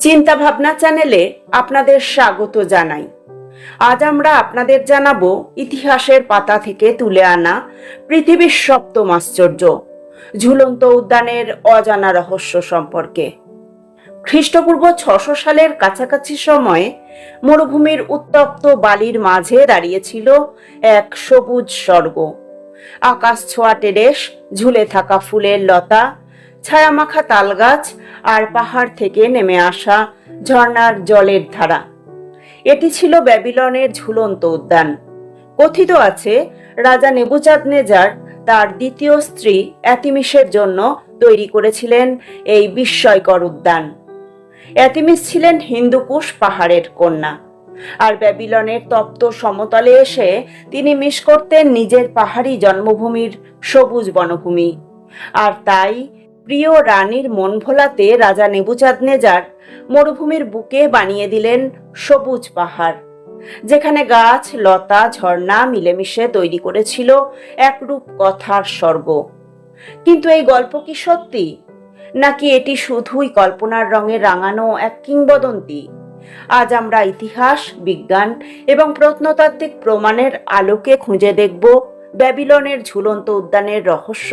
চিন্তা ভাবনা চ্যানেলে আপনাদের স্বাগত জানাই। আজ আমরা আপনাদের জানাব ইতিহাসের পাতা থেকে তুলে আনা পৃথিবীর সপ্তম আশ্চর্য, ঝুলন্ত উদ্যানের অজানা রহস্য সম্পর্কে। খ্রিস্টপূর্ব ছশো সালের কাছাকাছি সময়ে মরুভূমির উত্তপ্ত বালির মাঝে দাঁড়িয়েছিল এক সবুজ স্বর্গ। আকাশ ছোঁয়া টেরেস ঝুলে থাকা ফুলের লতা ছায়ামাখা তালগাছ আর পাহাড় থেকে নেমে আসা ঝর্ণার জলের ধারা। এটি ছিল ব্যাবিলনের ঝুলন্ত উদ্যান। কথিত আছে, রাজা নেবুচাঁদ নেজার তার দ্বিতীয় স্ত্রী অ্যাতিমিসের জন্য তৈরি করেছিলেন এই বিস্ময়কর উদ্যান। অ্যাতিমিস ছিলেন হিন্দুকুশ পাহাড়ের কন্যা। আর ব্যাবিলনের তপ্ত সমতলে এসে তিনি মিস করতেন নিজের পাহাড়ি জন্মভূমির সবুজ বনভূমি। আর তাই প্রিয় রানীর মন ভোলাতে রাজা নেবুচাঁদ নেজার মরুভূমির বুকে বানিয়ে দিলেন সবুজ পাহাড়, যেখানে গাছ, লতা, ঝর্ণা মিলেমিশে তৈরি করেছিল একরূপ কথার স্বর্গ। কিন্তু এই গল্প কি সত্যি? নাকি এটি শুধুই কল্পনার রঙে রাঙানো এক কিংবদন্তি? আজ আমরা ইতিহাস, বিজ্ঞান এবং প্রত্নতাত্ত্বিক প্রমাণের আলোকে খুঁজে দেখব ব্যাবিলনের ঝুলন্ত উদ্যানের রহস্য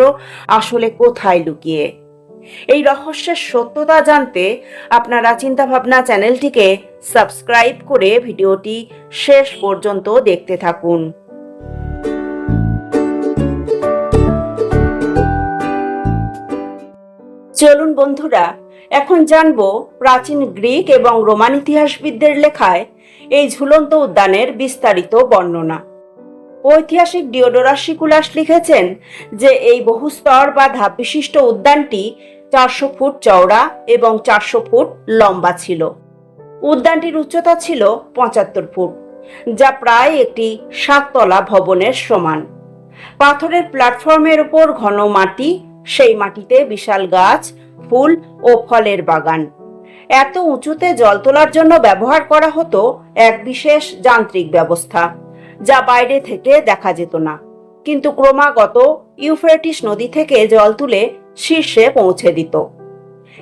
আসলে কোথায় লুকিয়ে? এই রহস্যের সত্যতা জানতে আপনারা চিন্তাভাবনা চ্যানেলটিকে সাবস্ক্রাইব করে ভিডিওটি শেষ পর্যন্ত দেখতে থাকুন। চলুন বন্ধুরা, এখন জানব প্রাচীন গ্রিক এবং রোমান ইতিহাসবিদদের লেখায় এই ঝুলন্ত উদ্যানের বিস্তারিত বর্ণনা। ঐতিহাসিক ডিওডোরাস সিকুলাস লিখেছেন যে এই বহুস্তর বা ধাপ বিশিষ্ট উদ্যানটি চারশো ফুট চওড়া এবং চারশো ফুট লম্বা ছিল। উদ্যানটির উচ্চতা ছিল পঁচাত্তর ফুট, যা প্রায় একটি সাততলা ভবনের সমান। পাথরের প্ল্যাটফর্মের উপর ঘন মাটি, সেই মাটিতে বিশাল গাছ, ফুল ও ফলের বাগান। এত উঁচুতে জল তোলার জন্য ব্যবহার করা হতো এক বিশেষ যান্ত্রিক ব্যবস্থা। যা বাইরে থেকে দেখা যেত না। কিন্তু ক্রমাগত ইউফ্রেটিস নদী থেকে জল তুলে শীর্ষে পৌঁছে দিত।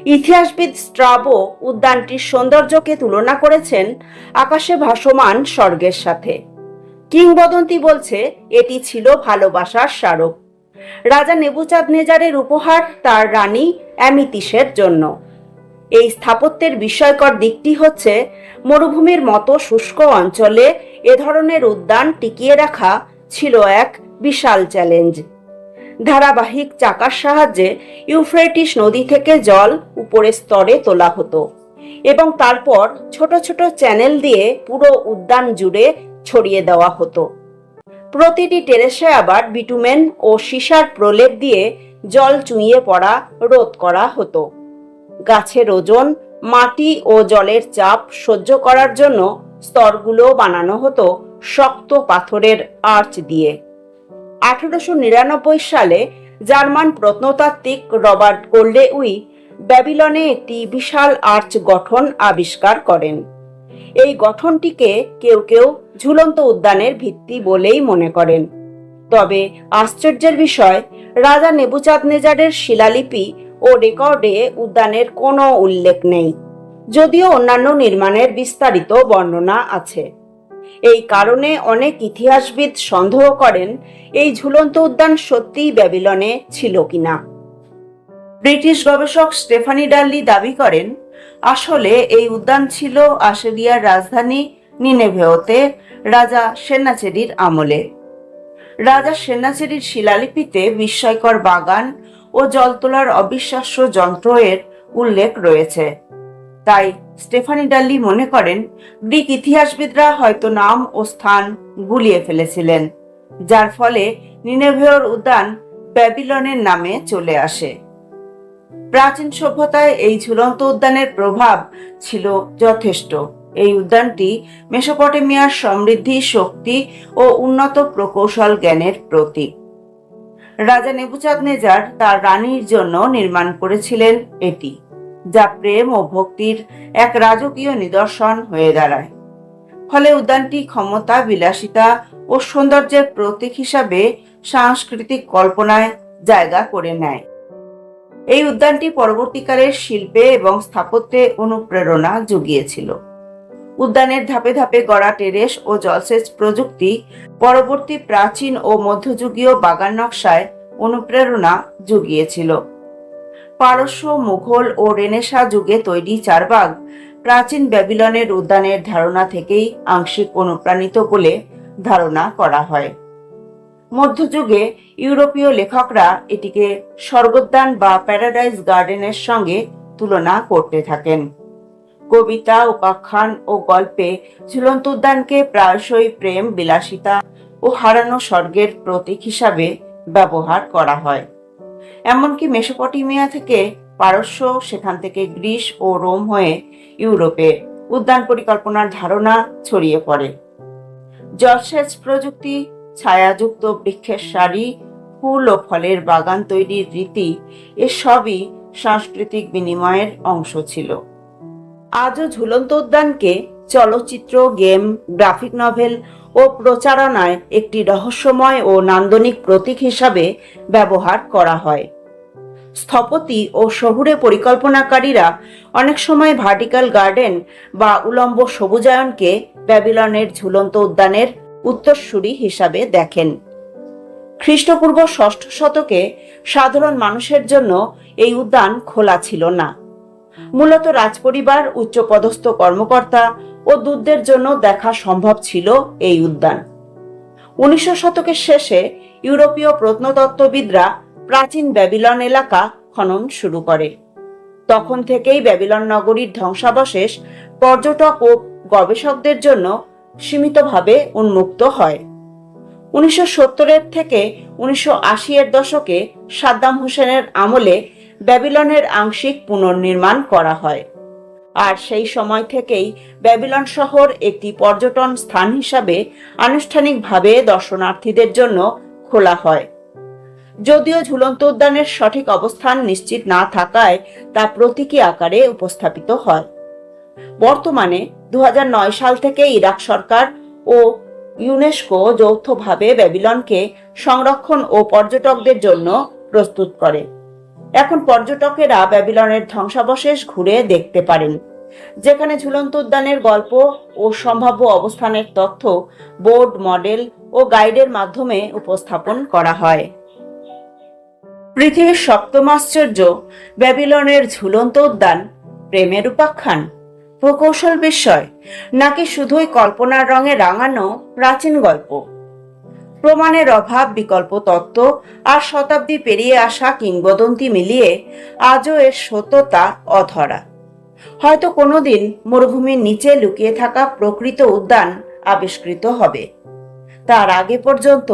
ইতিহাসবিদ স্ট্রাবো উদ্যানটির সৌন্দর্যকে তুলনা করেছেন আকাশে ভাসমান স্বর্গের সাথে। কিংবদন্তি বলছে, এটি ছিল ভালোবাসার স্মারক। রাজা নেবুচাঁদ নেজারের উপহার তার রানী অ্যামিতিসের জন্য। এই স্থাপত্যের বিস্ময়কর দিকটি হচ্ছে, মরুভূমির মতো শুষ্ক অঞ্চলে এ ধরনের উদ্যান টিকিয়ে রাখা ছিল এক বিশাল চ্যালেঞ্জ ধারাবাহিক চাকার সাহায্যে ইউফ্রেটিস নদী থেকে জল উপরের স্তরে তোলা হতো এবং তারপর ছোট ছোট চ্যানেল দিয়ে পুরো উদ্যান জুড়ে ছড়িয়ে দেওয়া হতো। প্রতিটি টেরেসে আবার বিটুমেন ও সীসার প্রলেপ দিয়ে জল চুইয়ে পড়া রোধ করা হতো। গাছের ওজন, মাটি ও জলের চাপ সহ্য করার জন্য স্তরগুলো বানানো হতো শক্ত পাথরের আর্চ দিয়ে। আঠারোশো নিরানব্বই সালে জার্মান প্রত্নতাত্ত্বিক রবার্ট গোল্ডেউই ব্যাবিলনে একটি বিশাল আর্চ গঠন আবিষ্কার করেন। এই গঠনটিকে কেউ কেউ ঝুলন্ত উদ্যানের ভিত্তি বলেই মনে করেন। তবে আশ্চর্যের বিষয়, রাজা নেবুচাঁদ নেজারের শিলালিপি ও রেকর্ডে উদ্যানের কোনো উল্লেখ নেই, যদিও অন্যান্য নির্মাণের বিস্তারিত বর্ণনা আছে। এই কারণে অনেক ইতিহাসবিদ সন্দেহ করেন, এই ঝুলন্ত উদ্যান সত্যিই ব্যাবিলনে ছিল কিনা। ব্রিটিশ গবেষক স্টেফানি ডাল্লি দাবি করেন, আসলে এই উদ্যান ছিল আশেরিয়ার রাজধানী নিনেভেওতে রাজা সেনাচেরির আমলে। রাজা সেনাচেরির শিলালিপিতে বিস্ময়কর বাগান ও জল তোলার অবিশ্বাস্য যন্ত্র এর উল্লেখ রয়েছে। তাই স্টেফানি ডাল্লি মনে করেন, গ্রিক ইতিহাসবিদরা হয়তো নাম ও স্থান গুলিয়ে ফেলেছিলেন, যার ফলে নিনেভেয়র উদ্যান ব্যাবিলনের নামে চলে আসে। প্রাচীন সভ্যতায় এই ঝুলন্ত উদ্যানের প্রভাব ছিল যথেষ্ট। এই উদ্যানটি মেসোপটেমিয়ার সমৃদ্ধি, শক্তি ও উন্নত প্রকৌশল জ্ঞানের প্রতীক। রাজা নেবুচাঁদ নেজার তার রানীর জন্য নির্মাণ করেছিলেন এটি, যা প্রেম ও ভক্তির এক রাজকীয় নিদর্শন হয়ে দাঁড়ায়। ফলে উদ্যানটি ক্ষমতা, বিলাসিতা ও সৌন্দর্যের প্রতীক হিসাবে সাংস্কৃতিক কল্পনায় জায়গা করে নেয়। এই উদ্যানটি পরবর্তীকালের শিল্পে এবং স্থাপত্যে অনুপ্রেরণা জুগিয়েছিল। উদ্যানের ধাপে ধাপে গড়া টেরেস ও জলসেচ প্রযুক্তি পরবর্তী প্রাচীন ও মধ্যযুগীয় বাগান নকশায় অনুপ্রেরণা জুগিয়েছিল। পারস্য, মুঘল ও রেনেসা যুগে তৈরি চারবাগ প্রাচীন ব্যাবিলনের উদ্যানের ধারণা থেকেই আংশিক অনুপ্রাণিত বলে ধারণা করা হয়। মধ্যযুগে ইউরোপীয় লেখকরা এটিকে স্বর্গোদ্যান বা প্যারাডাইজ গার্ডেনের সঙ্গে তুলনা করতে থাকেন। কবিতা, উপাখ্যান ও গল্পে ঝুলন্ত উদ্যানকে প্রায়শই প্রেম, বিলাসিতা ও হারানো স্বর্গের প্রতীক হিসাবে ব্যবহার করা হয়। এমনকি মেসোপটেমিয়া থেকে পারস্য, সেখান থেকে গ্রিস ও রোম হয়ে ইউরোপে উদ্যান পরিকল্পনার ধারণা ছড়িয়ে পড়ে। জলসেচ প্রযুক্তি, ছায়াযুক্ত বৃক্ষের সারি, ফুল ও ফলের বাগান তৈরির রীতি, এসবই সাংস্কৃতিক বিনিময়ের অংশ ছিল। আজও ঝুলন্ত উদ্যানকে চলচ্চিত্র, গেম, গ্রাফিক নভেল ও প্রচারণায় একটি রহস্যময় ও নান্দনিক প্রতীক হিসাবে ব্যবহার করা হয়। স্থপতি ও শহুরে পরিকল্পনাকারীরা অনেক সময় ভার্টিক্যাল গার্ডেন বা উলম্ব সবুজায়নকে ব্যাবিলনের ঝুলন্ত উদ্যানের উত্তরসূরি হিসাবে দেখেন। খ্রিস্টপূর্ব ষষ্ঠ শতকে সাধারণ মানুষের জন্য এই উদ্যান খোলা ছিল না। মূলত রাজপরিবার, উচ্চপদস্থ কর্মকর্তা ও দূতদের জন্য দেখা সম্ভব ছিল এই উদ্যান। উনিশশো শতকের শেষে ইউরোপীয় প্রত্নতত্ত্ববিদরা প্রাচীন ব্যাবিলন এলাকা খনন শুরু করে। তখন থেকেই ব্যাবিলন নগরীর ধ্বংসাবশেষ পর্যটক ও গবেষকদের জন্য সীমিতভাবে উন্মুক্ত হয়। উনিশশো সত্তরের থেকে উনিশশো আশি এর দশকে সাদ্দাম হোসেনের আমলে ব্যাবিলনের আংশিক পুনর্নির্মাণ করা হয়। আর সেই সময় থেকেই ব্যাবিলন শহর একটি পর্যটন স্থান হিসাবে আনুষ্ঠানিকভাবে দর্শনার্থীদের জন্য খোলা হয়। যদিও ঝুলন্ত উদ্যানের সঠিক অবস্থান নিশ্চিত না থাকায় তা প্রতীকী আকারে উপস্থাপিত হয়। বর্তমানে দু হাজার নয় সাল থেকে ইরাক সরকার ও ইউনেস্কো যৌথভাবে ব্যাবিলনকে সংরক্ষণ ও পর্যটকদের জন্য প্রস্তুত করে। এখন পর্যটকেরা ব্যাবিলনের ধ্বংসাবশেষ ঘুরে দেখতে পারেন। যেখানে ঝুলন্ত উদ্যানের গল্প ও সম্ভাব্য অবস্থানের তথ্য বোর্ড, মডেল ও গাইডের মাধ্যমে উপস্থাপন করা হয়। পৃথিবীর সপ্তম আশ্চর্য ব্যাবিলনের ঝুলন্ত উদ্যান প্রেমের উপাখ্যান। প্রকৌশল বিস্ময়, নাকি শুধুই কল্পনার রঙে রাঙানো প্রাচীন গল্প? প্রমাণের অভাব, বিকল্প তত্ত্ব আর শতাব্দী পেরিয়ে আসা কিংবদন্তি মিলিয়ে আজও এর সত্যতা অধরা। হয়তো কোনোদিন মরুভূমির নিচে লুকিয়ে থাকা প্রকৃত উদ্যান আবিষ্কৃত হবে। তার আগে পর্যন্ত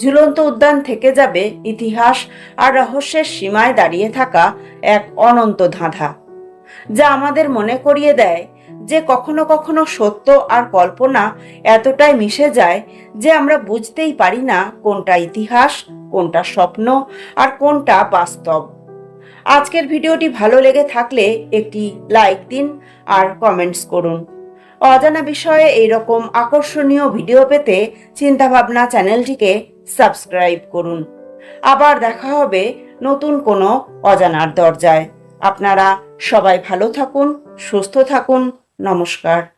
ঝুলন্ত উদ্যান থেকে যাবে ইতিহাস আর রহস্যের সীমায় দাঁড়িয়ে থাকা এক অনন্ত ধাঁধা, যা আমাদের মনে করিয়ে দেয় যে কখনো কখনো সত্য আর কল্পনা এতটাই মিশে যায় যে আমরা বুঝতেই পারি না কোনটা ইতিহাস, কোনটা স্বপ্ন আর কোনটা বাস্তব। আজকের ভিডিওটি ভালো লেগে থাকলে একটি লাইক দিন আর কমেন্টস করুন। অজানা বিষয়ে এইরকম আকর্ষণীয় ভিডিও পেতে চিন্তাভাবনা চ্যানেলটিকে সাবস্ক্রাইব করুন। আবার দেখা হবে নতুন কোনো অজানার দরজায়। আপনারা সবাই ভালো থাকুন। সুস্থ থাকুন নমস্কার।